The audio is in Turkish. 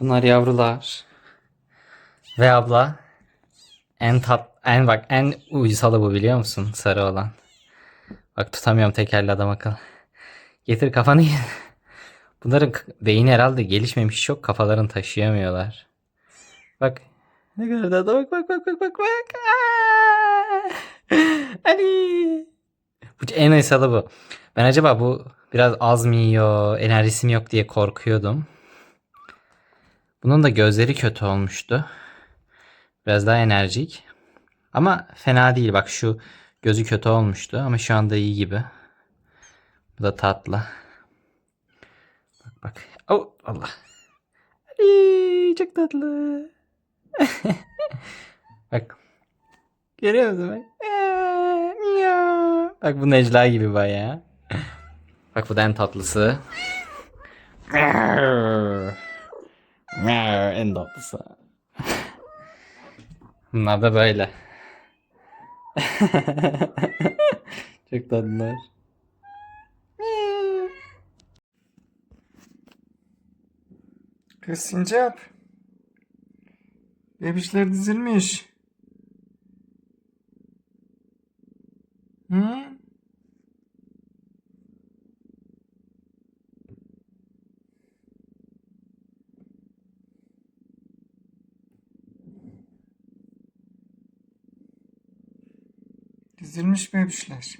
Bunlar yavrular. Ve abla en tat en bak en uysalı bu biliyor musun? Sarı olan. Bak tutamıyorum tekerle adam akıllı. Getir kafanı. Bunların beyni herhalde gelişmemiş çok kafalarını taşıyamıyorlar. Bak. Ne kadar da bak bak bak bak bak bak. Aa! Ali. Bu en uysalı bu. Ben acaba bu biraz az mı yiyor, enerjisi mi yok diye korkuyordum. Bunun da gözleri kötü olmuştu. Biraz daha enerjik. Ama fena değil. Bak şu gözü kötü olmuştu ama şu anda iyi gibi. Bu da tatlı. Bak bak. Oh Allah. Ay, çok tatlı. bak. Görüyor musun bak? Bak bu Necla gibi bayağı. Bak bu da en tatlısı. tatlısı. Bunlar da böyle. Çok tatlılar. Kız sincap. Bebişler dizilmiş. Hı? Dizilmiş bebişler.